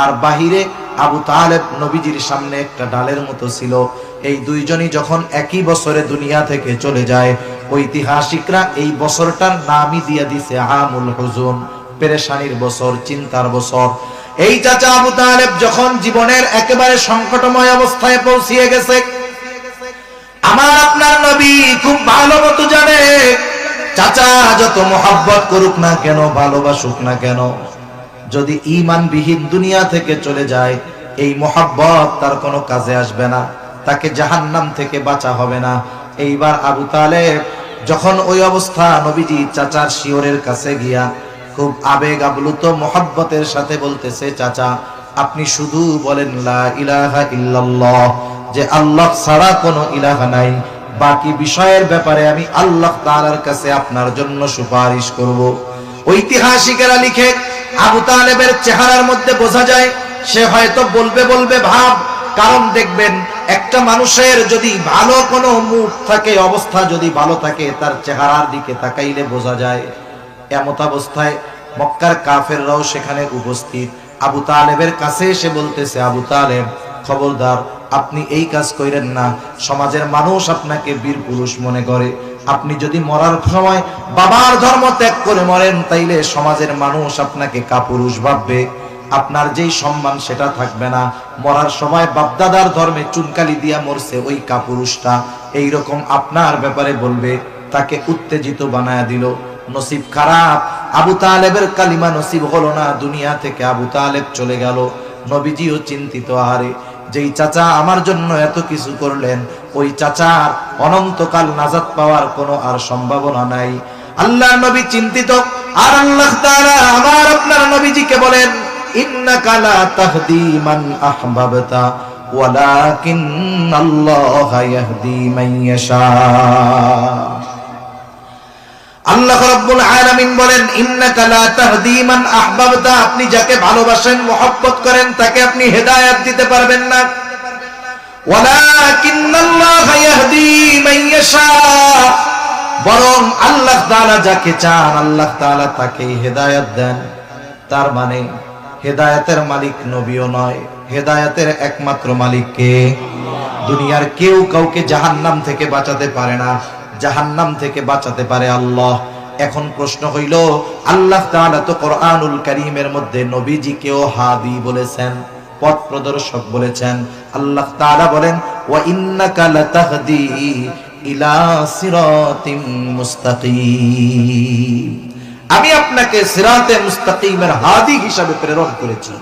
আর বাহিরে আবু তালেব নবীজির সামনে একটা ডালের মতো ছিল। এই দুইজনই যখন একই বছরে দুনিয়া থেকে চলে যায়, ঐতিহাসিকরা এই বছরটার নামই দিয়ে দিছে আমুল হুজুন, পেরেশানির বছর, চিন্তার বছর। এই চাচা আবু তালেব যখন জীবনের একেবারে সংকটময় অবস্থায় পৌঁছিয়ে গেছে, আমার আপনার নবী খুব ভালো মতো জানে, চাচা যত মোহাব্বত করুক না কেন, ভালোবাসুক না কেন যদি ইমানবিহীন দুনিয়া থেকে চলে যায়, এই মোহাব্বত তার কোনো কাজে আসবে না, তাকে জাহান্নাম থেকে বাঁচা হবে না। এইবার আবু তালেব যখন ওই অবস্থা নবীজি চাচার শিওরের কাছে গিয়া খুব আবেগ আবলুত মোহাব্বতের সাথে বলতেছে, চাচা, আপনি শুধু বলেন লা ইলাহা ইল্লাল্লাহ, যে আল্লাহ ছাড়া কোনো ইলাহা নাই। বাকি বিষয়ের ব্যাপারে আমি আল্লাহ তাআলার কাছে আপনার জন্য সুপারিশ করব। ঐতিহাসিকেরা লিখে আবু তালেবের চেহারার মধ্যে বোঝা যায়, সে হয়তো বলবে বলবে ভাব, কারণ দেখবেন একটা মানুষের যদি ভালো কোনো মুখ থাকে, অবস্থা যদি ভালো থাকে, তার চেহারার দিকে তাকাইলে বোঝা যায়। এমত অবস্থায় মক্কার কাফেররাও সেখানে উপস্থিত। আবু তালেবের কাছে এসে বলতেছে, আবু তালেব, খবরদার, আপনি এই কাজ করেন না। সমাজের মানুষ আপনাকে বীর পুরুষ মনে করে। আপনি যদি মরার সময় বাবার ধর্ম ত্যাগ করে মরেন, তাইলে সমাজের মানুষ আপনাকে কাপুরুষ ভাববে। আপনার যেই সম্মান সেটা থাকবে না। মরার সময় বাপদাদার ধর্মে চুনকালি দিয়া মরছে ওই কাপুরুষটা। এইরকম আপনার ব্যাপারে বলবে, তাকে উত্তেজিত বানায় দিল। নসিব খারাপ। আবু তালেবের কালিমা নসিব হলো না, দুনিয়া থেকে আবু তালেব চলে গেল। নবীজিও চিন্তিত, আহারে। যেই চাচা আমার জন্য এত কিছু করলেন, ওই চাচার অনন্তকাল নাজাত পাওয়ার কোনো আর সম্ভাবনা নাই। আল্লাহ নবী চিন্তিত, আর আল্লাহ তাআলা আমার আপনার নবীজিকে বলেন, ইন্নাকা লা তাহদি মান আহবাবতা ওয়ালাকিন আল্লাহ ইয়াহদি মান ইয়াশা। আল্লাহ রাব্বুল আলামিন বলেন, ইন্নাকা লা তাহদি মান আহবাবতা আপনি যাকে ভালোবাসেন, মহব্বত করেন, তাকে আপনি হেদায়েত দিতে পারবেন না। ওয়ালাকিন্নাল্লাহ ইয়াহদি মান ইয়াশা বরং আল্লাহ তাআলা যাকে চান, আল্লাহ তাআলা তাকেই হেদায়েত দেন। তার মানে হেদায়েতের মালিক নবীও নয়, হেদায়েতের একমাত্র মালিক কে? দুনিয়ার কেউ কাউকে জাহান্নাম থেকে বাঁচাতে পারে না। জাহান্নাম থেকে বাঁচাতে পারে আল্লাহ। এখন প্রশ্ন হইল, আল্লাহ তো কোরআনুল কারীমের মধ্যে নবীজিকেও হাদি বলেছেন, পথ প্রদর্শক বলেছেন। আল্লাহ তাআলা বলেন মুস্তাকিম। আমি আপনাকে সিরাতে মুস্তাকিমের হাদি হিসাবে প্রেরণ করেছি।